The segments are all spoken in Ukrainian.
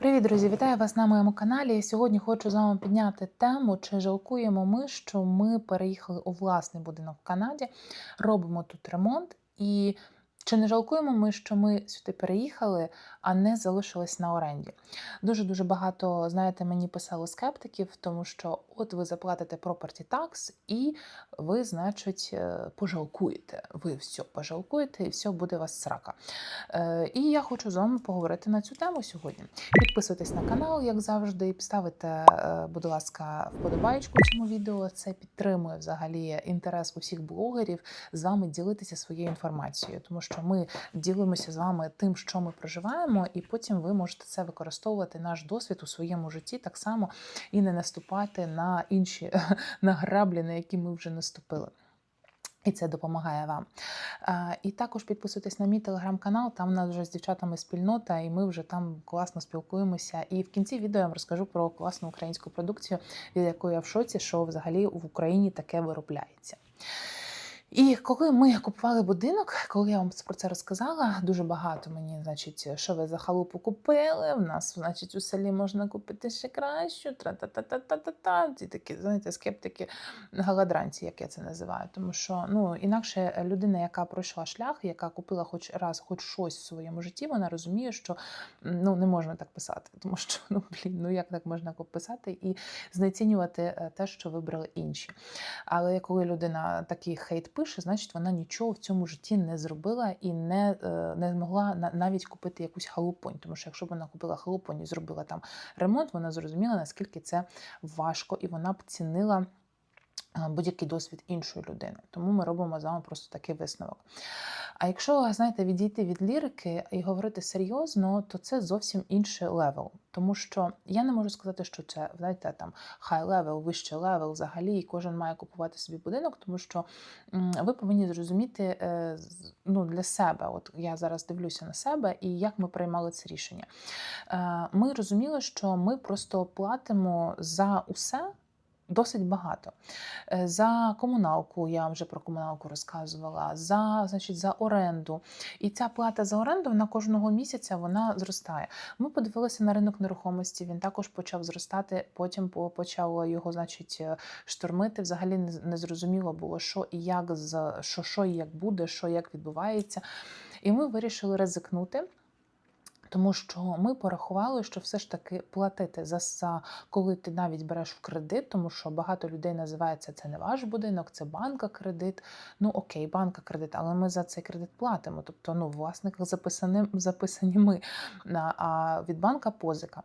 Привіт, друзі! Вітаю вас на моєму каналі. Сьогодні хочу з вами підняти тему, чи жалкуємо ми, що ми переїхали у власний будинок в Канаді, робимо тут ремонт, і чи не жалкуємо ми, що ми сюди переїхали, а не залишились на оренді? Дуже дуже багато, знаєте, мені писали скептиків, тому що от ви заплатите property tax і ви, значить, е, пожалкуєте. Ви все пожалкуєте, і все буде у вас срака. Е, І я хочу з вами поговорити на цю тему сьогодні. Підписуйтесь на канал, як завжди, ставите, е, будь ласка, вподобайку цьому відео. Це підтримує взагалі інтерес усіх блогерів з вами ділитися своєю інформацією, тому що ми ділимося з вами тим, що ми проживаємо, і потім ви можете це використовувати наш досвід у своєму житті так само і не наступати на інші на граблі, на які ми вже наступили. І це допомагає вам. І також підписуйтесь на мій телеграм-канал. Там у нас вже з дівчатами спільнота, і ми вже там класно спілкуємося. І в кінці відео я вам розкажу про класну українську продукцію, від якої я в шоці, що взагалі в Україні таке виробляється. І коли ми купували будинок, коли я вам про це розказала, дуже багато мені, значить, що ви за халупу купили. В нас, значить, у селі можна купити ще кращу, тра-та-та-та-та-та-та. Ті такі, знаєте, скептики галадранці, як я це називаю. Тому що ну інакше людина, яка пройшла шлях, яка купила хоч раз, хоч щось в своєму житті, вона розуміє, що ну не можна так писати, тому що ну блін, ну як так можна писати і знецінювати е, те, що вибрали інші. Але коли людина такий хейт пише, значить вона нічого в цьому житті не зробила і не е, не змогла навіть купити якусь халупонь. Тому що якщо б вона купила халупонь і зробила там ремонт, вона зрозуміла, наскільки це важко, і вона б цінила. Будь-який досвід іншої людини, тому ми робимо з вами просто такий висновок. А якщо знаєте, відійти від лірики і говорити серйозно, то це зовсім інший левел. Тому що я не можу сказати, що це знаєте, там хай левел, вищий левел взагалі, і кожен має купувати собі будинок, тому що ви повинні зрозуміти е, ну, для себе. От я зараз дивлюся на себе і як ми приймали це рішення. Е, ми розуміли, що ми просто платимо за усе досить багато. Е, за комуналку, я вже про комуналку розказувала, за значить, за оренду. І ця плата за оренду на кожного місяця вона зростає. Ми подивилися на ринок нерухомості, він також почав зростати, потім почало його значить, е, штурмити. Взагалі не зрозуміло було, що і як, що, що і як буде, що як відбувається. І ми вирішили ризикнути. Тому що ми порахували, що все ж таки платити за, коли ти навіть береш в кредит, тому що багато людей називається це не ваш будинок, це банка кредит. Ну окей, банка кредит, але ми за цей кредит платимо. Тобто, ну, власниках записані, записані ми, а від банка позика.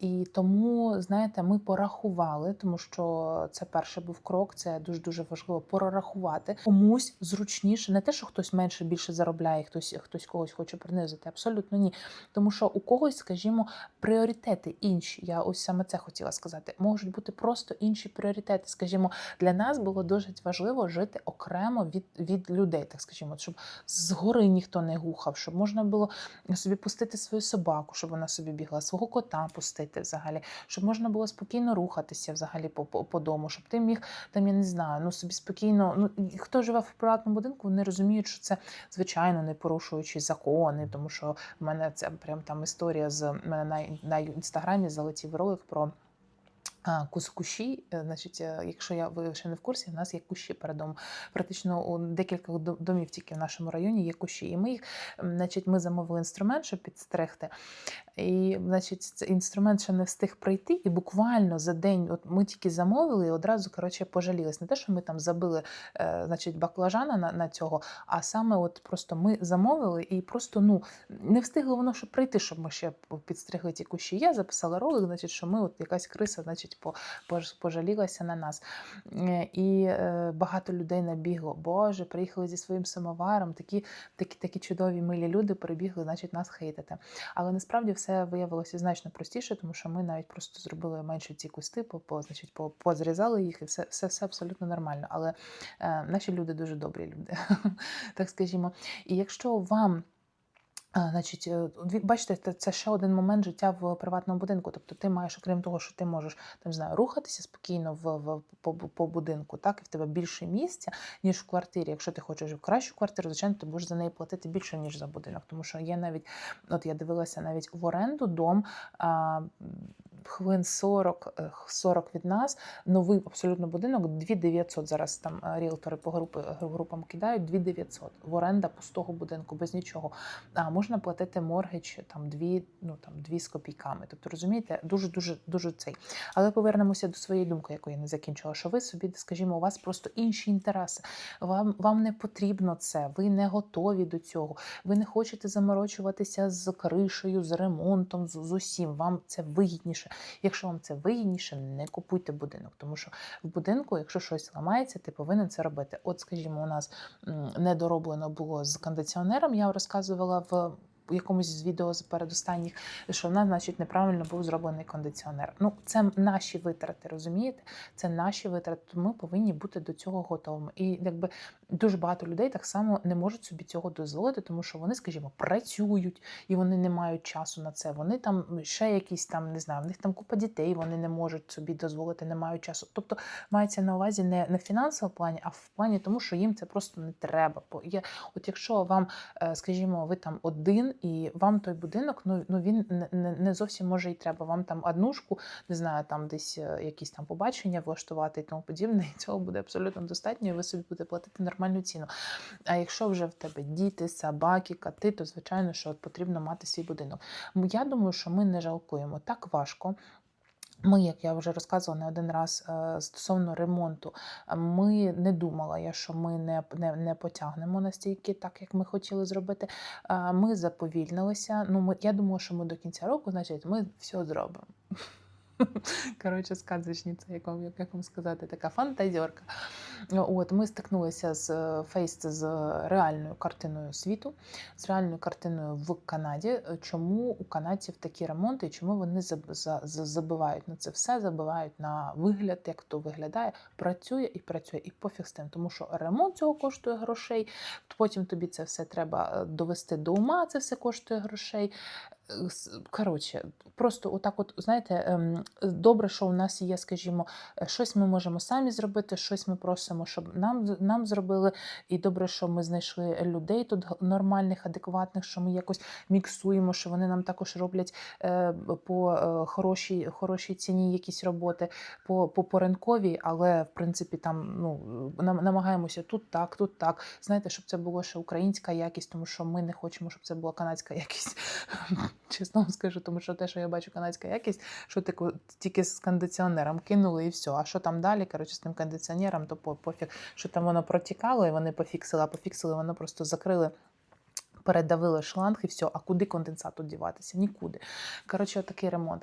І тому, знаєте, ми порахували, тому що це перший був крок, це дуже дуже важливо прорахувати. Комусь зручніше, не те, що хтось менше більше заробляє, хтось хтось когось хоче принизити. Абсолютно ні. Тому що у когось, скажімо, пріоритети інші. Я ось саме це хотіла сказати. Можуть бути просто інші пріоритети. Скажімо, для нас було дуже важливо жити окремо від від людей, так скажімо, щоб згори ніхто не гухав, щоб можна було собі пустити свою собаку, щоб вона собі бігла, свого кота пустити взагалі, щоб можна було спокійно рухатися взагалі по по, по дому, щоб ти міг там, я не знаю, ну собі спокійно. Ну хто живе в приватному будинку, вони розуміють, що це звичайно не порушуючи закони, тому що в мене це прям там історія з мене на, на інстаграмі залетів ролик про. Кущі, е, значить, е, якщо я ви ще не в курсі, у нас є кущі перед домом. Практично у декілька домів тільки в нашому районі є кущі. І ми їх, значить, ми замовили інструмент, щоб підстригти. І, значить, цей інструмент ще не встиг прийти, і буквально за день, от ми тільки замовили, і одразу коротше пожалілись. Не те, що ми там забили, е, значить, баклажана на на цього, а саме, от просто ми замовили і просто ну не встигло воно, щоб прийти, щоб ми ще підстригли ті кущі. Я записала ролик, значить, що ми, от якась криса, значить, пожалілася на нас. Е, і е, багато людей набігло. Боже, приїхали зі своїм самоваром. Такі, такі, такі чудові милі люди прибігли, значить, нас хейтити. Але насправді все виявилося значно простіше, тому що ми навіть просто зробили менше ці кусти, по, значить, по, позрізали їх, і все все, все абсолютно нормально. Але е, наші люди дуже добрі люди, так скажімо. І якщо вам значить, е, бачите, це, ще один момент життя в приватному будинку. Тобто ти маєш, окрім того, що ти можеш там, знаю, рухатися спокійно в, в, по, по будинку, так, і в тебе більше місця, ніж в квартирі. Якщо ти хочеш в кращу квартиру, звичайно, ти будеш за неї платити більше, ніж за будинок. Тому що є навіть, от я дивилася навіть в оренду дом. А, Хвилин 40, е, 40 від нас, новий абсолютно будинок, 2900 зараз там е, ріелтори по групи, групам кидають, 2900 в оренда пустого будинку, без нічого а можна платити моргідж там дві, ну там дві з копійками. Тобто розумієте, дуже дуже дуже цей. Але повернемося до своєї думки, яку я не закінчила. Що ви собі, скажімо, у вас просто інші інтереси. Вам вам не потрібно це, ви не готові до цього. Ви не хочете заморочуватися з кришею, з ремонтом, з, з усім. Вам це вигідніше. Якщо вам це вигідніше, не купуйте будинок, тому що в будинку, якщо щось ламається, ти повинен це робити. От, скажімо, у нас недороблено було з кондиціонером. Я розказувала в якомусь з відео з передостанніх, що в нас, значить, неправильно був зроблений кондиціонер. Ну, це наші витрати, розумієте? Це наші витрати. Ми повинні бути до цього готовими. І якби дуже багато людей так само не можуть собі цього дозволити, тому що вони, скажімо, працюють і вони не мають часу на це. Вони там ще якісь там не знаю, в них там купа дітей, вони не можуть собі дозволити, не мають часу. Тобто мається на увазі не, в фінансовому плані, а в плані тому, що їм це просто не треба. Бо є, от якщо вам, е, скажімо, ви там один і вам той будинок, ну ну він не, не, зовсім може і треба. Вам там однушку, не знаю, там десь е, якісь там побачення влаштувати і тому подібне, і цього буде абсолютно достатньо, і ви собі будете платити нормальну ціну. А якщо вже в тебе діти, собаки, коти, то звичайно, що от потрібно мати свій будинок. Я думаю, що ми не жалкуємо. Так важко. Ми, як я вже розказувала не один раз е, стосовно ремонту, е, ми не думала я, що ми не, не, не потягнемо настільки, так як ми хотіли зробити. Е, Ми заповільнилися. Ну, ми, я думаю, що ми до кінця року, значить, ми все зробимо. Коротше, сказочниця, як вам, як вам сказати, така фантазерка. От ми стикнулися з фейс з реальною картиною світу, з реальною картиною в Канаді. Чому у канадців такі ремонти, чому вони заб- за- за- забивають на це все, забивають на вигляд, як то виглядає, працює і працює, і пофіг з тим, тому що ремонт цього коштує грошей. Потім тобі це все треба е, довести до ума, це все коштує грошей. С- Коротше, просто отак, от знаєте, ем, добре, що у нас є, скажімо, щось ми можемо самі зробити, щось ми просимо, щоб нам нам зробили. І добре, що ми знайшли людей тут нормальних, адекватних, що ми якось міксуємо, що вони нам також роблять по хорошій, хорошій ціні якісь роботи, по, по, по ринковій, але в принципі там ну нам- намагаємося тут так, тут так. Знаєте, щоб це було ще українська якість, тому що ми не хочемо, щоб це була канадська якість. Чесно вам скажу, тому що те, що я бачу канадська якість, що таку тільки з кондиціонером кинули і все. А що там далі? Коротше, з тим кондиціонером, то пофіг, що там воно протікало, і вони пофіксили, а пофіксили, воно просто закрили. Передавили шланг і все. А куди конденсат тут діватися? Нікуди. Коротше, отакий ремонт.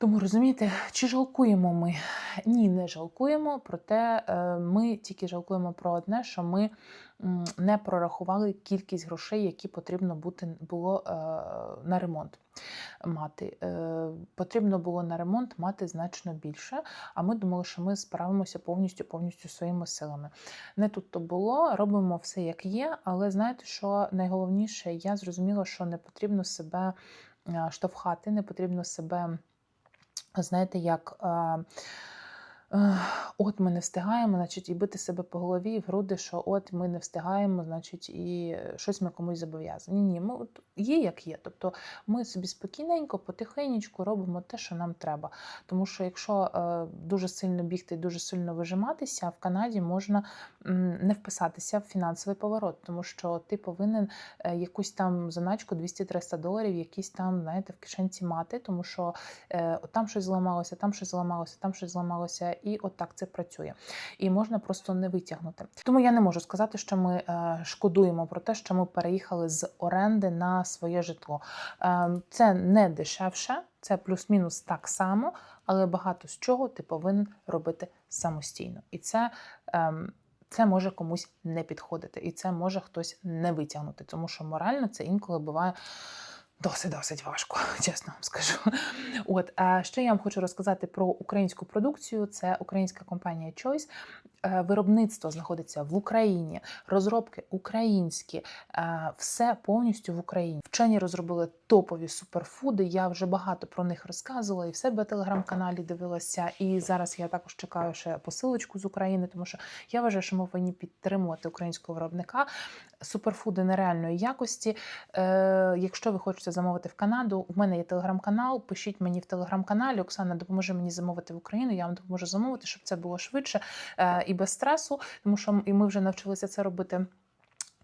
Тому розумієте, чи жалкуємо ми? Ні, не жалкуємо. Проте е, ми тільки жалкуємо про одне, що ми не прорахували кількість грошей, які потрібно бути було е, на ремонт мати. Е, Потрібно було на ремонт мати значно більше. А ми думали, що ми справимося повністю повністю своїми силами. Не тут то було, робимо все як є, але знаєте, що найголовніше, я зрозуміла, що не потрібно себе штовхати, не потрібно себе знаєте, як. От ми не встигаємо, значить, і бити себе по голові і в груди, що от ми не встигаємо, значить, і щось ми комусь зобов'язані. Ні, ми от є як є. Тобто ми собі спокійненько, потихеньку робимо те, що нам треба. Тому що якщо е, дуже сильно бігти, дуже сильно вижиматися, в Канаді можна не вписатися в фінансовий поворот, тому що ти повинен е, якусь там заначку 200-300 доларів, якісь там, знаєте, в кишенці мати, тому що е, там щось зламалося, там щось зламалося, там щось зламалося, і от це працює. І можна просто не витягнути. Тому я не можу сказати, що ми е, шкодуємо про те, що ми переїхали з оренди на своє житло. Е, це не дешевше, це плюс-мінус так само, але багато з чого ти повинен робити самостійно. І це. ем, це може комусь не підходити, і це може хтось не витягнути, тому що морально це інколи буває Досить досить важко, чесно вам скажу. От а ще я вам хочу розказати про українську продукцію. Це українська компанія Choice. Е, Виробництво знаходиться в Україні, розробки українські, е, все повністю в Україні. Вчені розробили топові суперфуди. Я вже багато про них розказувала і в себе в телеграм-каналі дивилася. І зараз я також чекаю ще посилочку з України, тому що я вважаю, що ми повинні підтримувати українського виробника. Суперфуди нереальної якості. Е, якщо ви хочете замовити в Канаду, у мене є телеграм-канал. Пишіть мені в телеграм-каналі. Оксана допоможе мені замовити в Україну. Я вам допоможу замовити, щоб це було швидше е, і без стресу, тому що і ми вже навчилися це робити.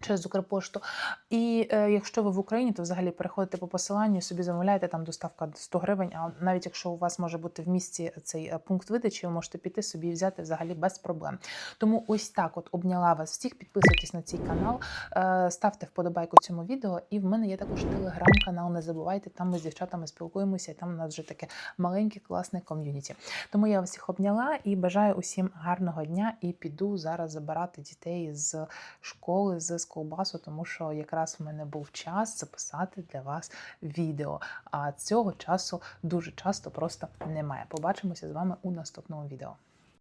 Через Укрпошту. І е, якщо ви в Україні, то взагалі переходите по посиланню, собі замовляєте там доставка 100 гривень. А навіть якщо у вас може бути в місті цей е, пункт видачі, ви можете піти собі і взяти взагалі без проблем. Тому ось так от обняла вас всіх. Підписуйтесь на цей канал, е, ставте вподобайку цьому відео. І в мене є також телеграм-канал. Не забувайте, там ми з дівчатами спілкуємося, і там у нас вже таке маленьке класне ком'юніті. Тому я вас всіх обняла і бажаю усім гарного дня. І піду зараз забирати дітей з школи з ковбасу, тому що якраз в мене був час записати для вас відео. А цього часу дуже часто просто немає. Побачимося з вами у наступному відео.